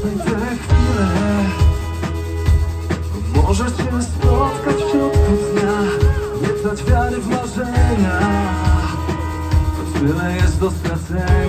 zapamiętaj tę chwilę Może cię spotkać w środku dnia Nie dać w marzenia. To tyle jest do stracenia.